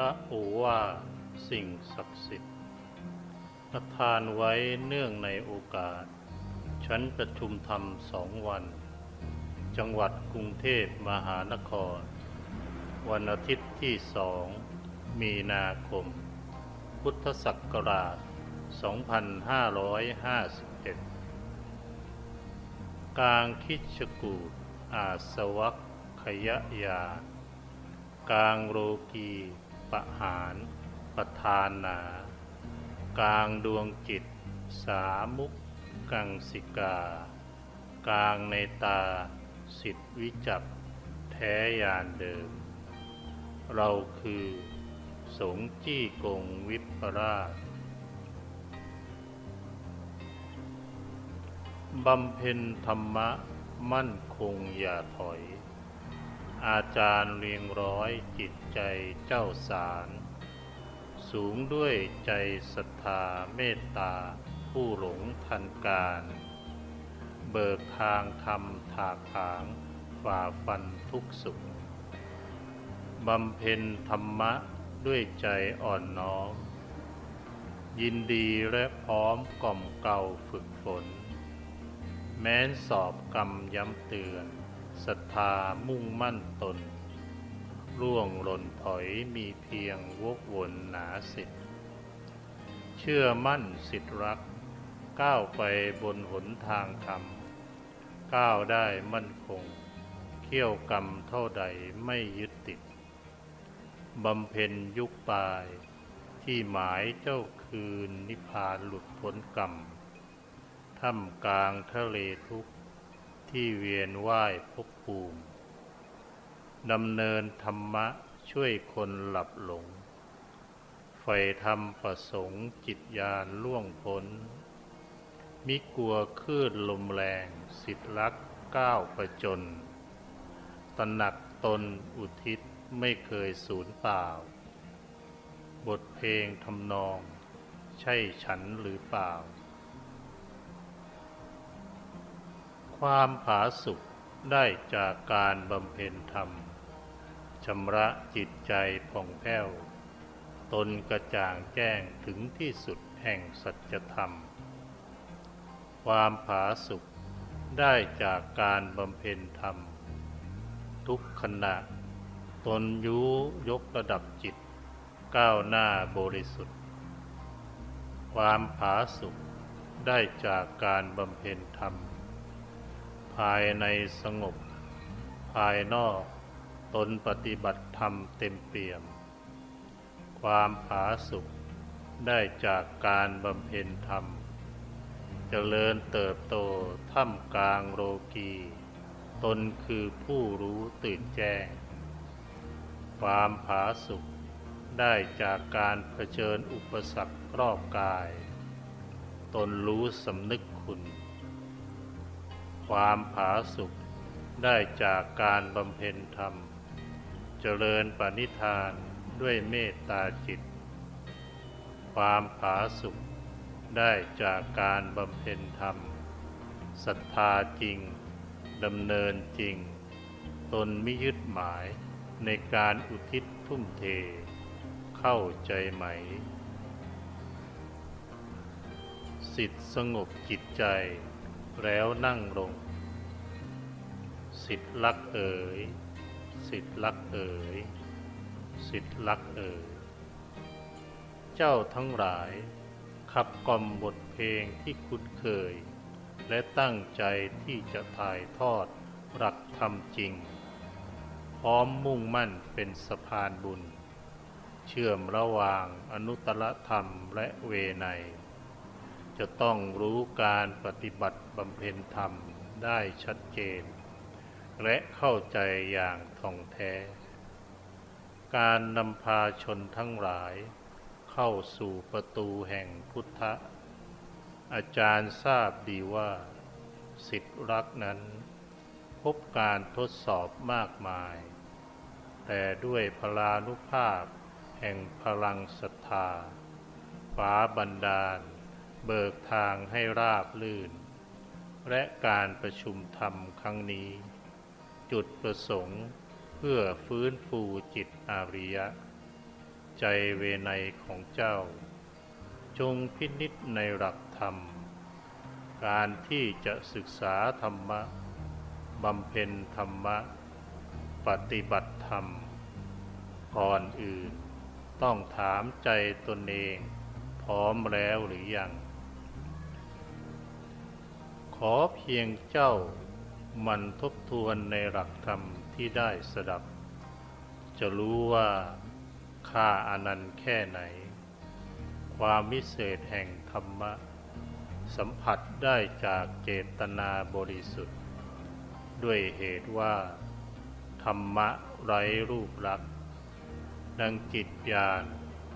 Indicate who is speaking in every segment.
Speaker 1: พระโอวาสิ่งศักดิ์สิทธิ์ประทานไว้เนื่องในโอกาส ชั้นประชุมธรรมสองวัน จังหวัดกรุงเทพมหานคร วันอาทิตย์ที่สองมีนาคม พุทธศักราช 2551 กลางคิดชกูดอาสวัคขยยากลางโรกี ปะหารประธานนา กลางดวงจิต สามุกกังสิกา กลางในตา สิทธิวิจักแท้ยานเดิม เราคือ สงฆ์จี้กงวิปราชบำเพ็ญธรรมะมั่นคงอย่าถอย อาจารย์เรียงร้อยจิตใจเจ้าสาร สูงด้วยใจศรัทธาเมตตา ผู้หลงทันการ เบิกทางธรรมถากถางฝ่าฟันทุกสุขบำเพ็ญธรรมะด้วยใจอ่อนน้อม ยินดีและพร้อมกล่อมเกลาฝึกฝน แม้นสอบกรรมย้ำเตือน ศรัทธามุ่งมั่นตน ร่วงหล่นถอยมีเพียงวกวนหนาสิทธิ์เชื่อมั่นสิทธิรัก ก้าวไปบนหนทางธรรม ก้าวได้มั่นคง เขี่ยวกรรมเท่าใดไม่ยึดติด บำเพ็ญยุคปลาย ที่หมายเจ้าคืนนิพพานหลุดพ้นกรรม ท่ามกลางทะเลทุกข์ ที่เวียนว่ายภพภูมิดำเนินธรรมะช่วยคนหลับหลงไฟธรรมประสงค์จิตญาณล่วงพ้น มิกลัวคลื่นลมแรง สิทธิรักก้าวประจนตหนักตนอุทิศไม่เคยสูญเปล่า บทเพลงทำนอง ใช่ฉันหรือเปล่า ความผาสุกได้จากการบำเพ็ญธรรมชำระจิตใจผ่องแผ้ว ตนกระจ่างแจ้งถึงที่สุดแห่งสัจธรรม ความผาสุกได้จากการบำเพ็ญธรรม ทุกขณะ ตนยุยกระดับจิต ก้าวหน้าบริสุทธิ์ ความผาสุกได้จากการบำเพ็ญธรรม ภายในสงบ ภายนอกตนปฏิบัติธรรมเต็มเปี่ยม ความผาสุกได้จากการบำเพ็ญธรรมเจริญเติบโตท่ามกลางโลกี ตนคือผู้รู้ตื่นแจ้ง ความผาสุกได้จากการเผชิญอุปสรรครอบกาย ตนรู้สำนึกคุณ ความผาสุกได้จากการบำเพ็ญธรรม เจริญปณิธานด้วยเมตตาจิต ความผาสุกได้จากการบำเพ็ญธรรมศรัทธาจริงดำเนินจริง ตนไม่ยึดหมายในการอุทิศทุ่มเท เข้าใจไหม สิทธิสงบจิตใจ แล้วนั่งลง สิทธิลักเอ๋ย สิทธิลักเอ๋ย สิทธิลักเอ๋ย เจ้าทั้งหลาย ขับกล่อมบทเพลงที่คุ้นเคย และตั้งใจที่จะถ่ายทอดหลักธรรมจริง พร้อมมุ่งมั่นเป็นสะพานบุญ เชื่อมระหว่างอนุตตรธรรมและเวไน จะต้องรู้การปฏิบัติบำเพ็ญธรรมได้ชัดเจน และเข้าใจอย่างท่องแท้ การนำพาชนทั้งหลาย เข้าสู่ประตูแห่งพุทธะ อาจารย์ทราบดีว่า สิทธิรักนั้น พบการทดสอบมากมาย แต่ด้วยพลานุภาพแห่งพลังศรัทธาฟ้าบันดาล เบิกทางให้ราบลื่น และการประชุมธรรมครั้งนี้ จุดประสงค์เพื่อฟื้นฟูจิตอาริยะ ใจเวไนของเจ้า จงพินิจในหลักธรรม การที่จะศึกษาธรรมะบำเพ็ญธรรมะ ปฏิบัติธรรม ก่อนอื่นต้องถามใจตนเอง พร้อมแล้วหรือยัง ขอเพียงเจ้ามันทบทวนในหลักธรรมที่ได้สดับ จะรู้ว่าค่าอนันต์แค่ไหน ความวิเศษแห่งธรรมะ สัมผัสได้จากเจตนาบริสุทธิ์ ด้วยเหตุว่า ธรรมะไร้รูปลักษณ์ดังจิตญาณ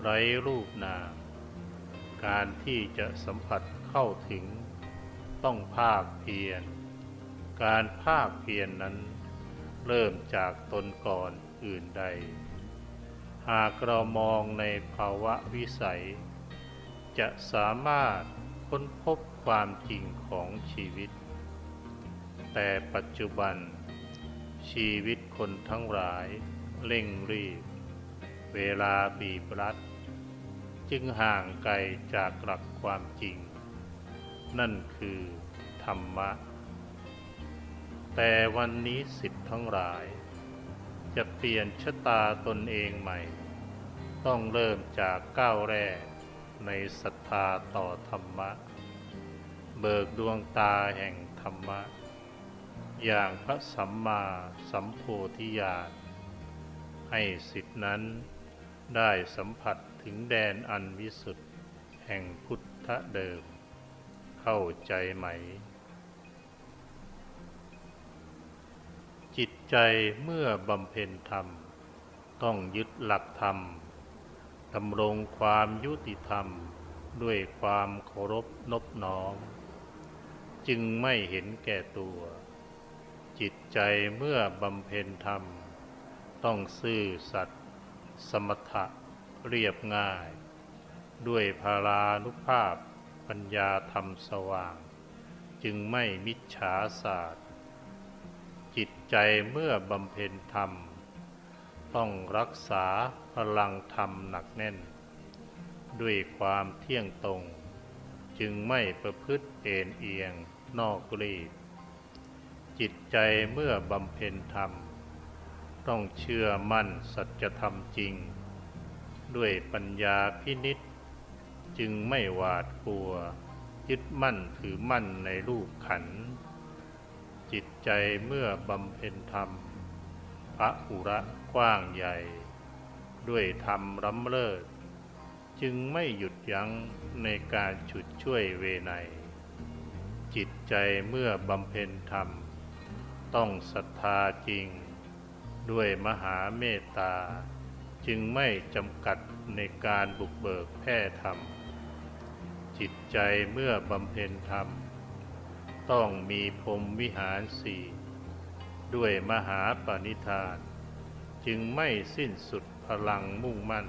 Speaker 1: ไร้รูปนามการที่จะสัมผัสเข้าถึง ต้องภาคเพียร การภาคเพียรนนั้นเริ่มจากตนก่อนอื่นใด หากเรามองในภาวะวิสัย จะสามารถค้นพบความจริงของชีวิต แต่ปัจจุบัน ชีวิตคนทั้งหลายเร่งรีบ เวลาบีบรัด จึงห่างไกลจากหลักความจริง นั่นคือธรรมะ แต่วันนี้สิทธิ์ทั้งหลาย จะเปลี่ยนชะตาตนเองใหม่ ต้องเริ่มจากก้าวแรกในศรัทธาต่อธรรมะ เบิกดวงตาแห่งธรรมะ อย่างพระสัมมาสัมโพธิญาณให้สิทธินั้นได้สัมผัสถึงแดนอันวิสุทธิ์แห่งพุทธเดิม เข้าใจไหม จิตใจเมื่อบำเพ็ญธรรม ต้องยึดหลักธรรมดำรงความยุติธรรมด้วยความเคารพนบน้อม จึงไม่เห็นแก่ตัว จิตใจเมื่อบำเพ็ญธรรม ต้องซื่อสัตย์สมถะเรียบง่าย ด้วยพารานุภาพ ปัญญาธรรมสว่าง จึงไม่มิจฉาศาสตร์ จิตใจเมื่อบำเพ็ญธรรม ต้องรักษาพลังธรรมหนักแน่น ด้วยความเที่ยงตรง จึงไม่ประพฤติเอ็นเอียงนอกรีดจิตใจเมื่อบำเพ็ญธรรม ต้องเชื่อมั่นสัจธรรมจริง ด้วยปัญญาพินิษ จึงไม่หวาดกลัว ยึดมั่นถือมั่นในรูปขันธ์จิตใจเมื่อบำเพ็ญธรรมพระอุระกว้างใหญ่ ด้วยธรรมล้ำเลิศ จึงไม่หยุดยั้งในการฉุดช่วยเวไนจิตใจเมื่อบำเพ็ญธรรม ต้องศรัทธาจริง ด้วยมหาเมตตา จึงไม่จำกัดในการบุกเบิกแพร่ธรรม จิตใจเมื่อบำเพ็ญธรรม ต้องมีพรมวิหารสี่ด้วยมหาปณิธาน จึงไม่สิ้นสุดพลังมุ่งมั่น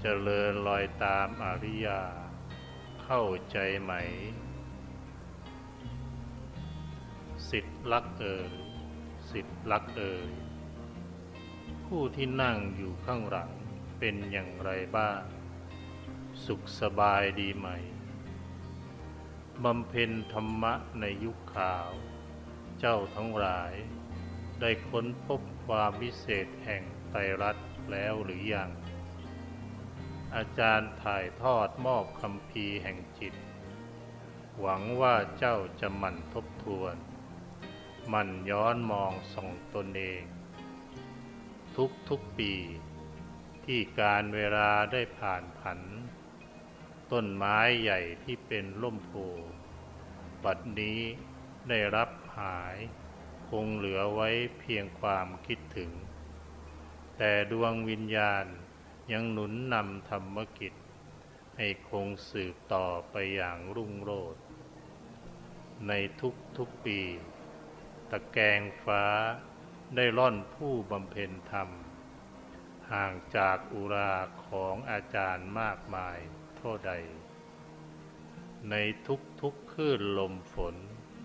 Speaker 1: เจริญลอยตามอริยา เข้าใจไหม สิทธิ์รักเอ่ยสิทธิ์รักเอ่ยผู้ที่นั่งอยู่ข้างหลังเป็นอย่างไรบ้าง สุขสบายดีไหม บำเพ็ญธรรมะในยุคขาว เจ้าทั้งหลาย ได้ค้นพบความวิเศษแห่งไตรรัตน์แล้วหรือยัง อาจารย์ถ่ายทอดมอบคำพีแห่งจิต หวังว่าเจ้าจะหมั่นทบทวน หมั่นย้อนมองส่องตนเอง ทุกทุกปีที่การเวลาได้ผ่านผัน ต้นไม้ใหญ่ที่เป็นร่มโพบัดนี้ได้รับหาย คงเหลือไว้เพียงความคิดถึง แต่ดวงวิญญาณยังหนุนนำธรรมกิจ ให้คงสืบต่อไปอย่างรุ่งโรจน์ในทุกทุกปี ตะแกงฟ้าได้ร่อนผู้บำเพ็ญธรรม ห่างจากอุราของอาจารย์มากมาย เท่าใด ในทุกทุกๆคลื่นลมฝน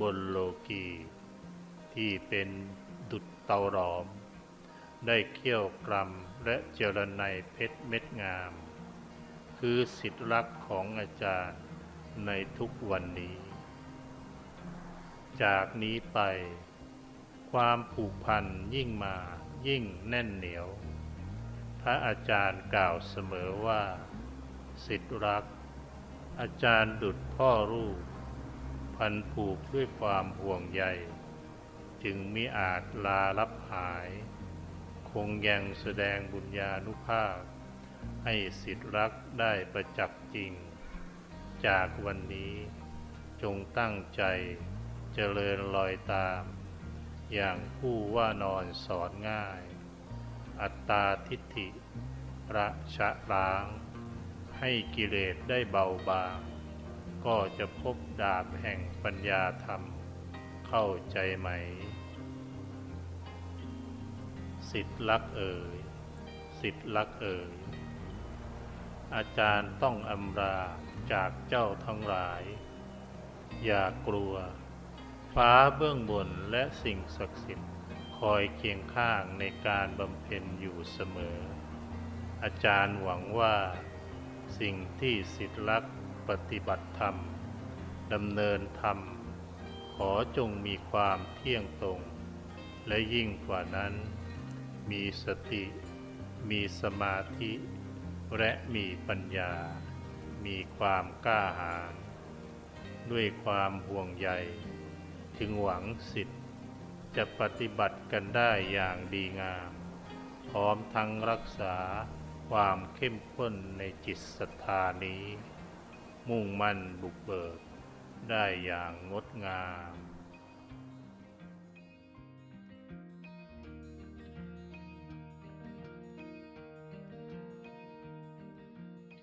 Speaker 1: บนโลกี ที่เป็นดุจเตาหลอม ได้เขี่ยวกรำและเจรไนเพชรเม็ดงาม คือสิทธิรักของอาจารย์ในทุกวันนี้ จากนี้ไป ความผูกพันยิ่งมายิ่งแน่นเหนียว พระอาจารย์กล่าวเสมอว่า สิทธิรัก อาจารย์ดุดพ่อรูปพันผูกด้วยความห่วงใย จึงมิอาจลารับหาย คงยังแสดงบุญญานุภาพ ให้สิทธิรักได้ประจักษ์จริง จากวันนี้จงตั้งใจเจริญรอยตาม อย่างผู้ว่านอนสอนง่าย อัตตาทิฏฐิระชะล้าง ให้กิเลสได้เบาบาง ก็จะพบดาบแห่งปัญญาธรรม เข้าใจไหม สิทธิลักเอ่ย สิทธิลักเอ่ย อาจารย์ต้องอำลาจากเจ้าทั้งหลาย อย่ากลัว ฟ้าเบื้องบนและสิ่งศักดิ์สิทธิ์คอยเคียงข้างในการบำเพ็ญอยู่เสมอ อาจารย์หวังว่า สิ่งที่สิทธิลักษ์ปฏิบัติธรรมดำเนินธรรม ขอจงมีความเที่ยงตรง และยิ่งกว่านั้น มีสติ มีสมาธิ และมีปัญญา มีความกล้าหาญด้วยความห่วงใย ถึงหวังสิทธิ์จะปฏิบัติกันได้อย่างดีงาม พร้อมทั้งรักษา ความเข้มข้นในจิตศรัทธานี้ มุ่งมั่นบุกเบิกได้อย่างงดงาม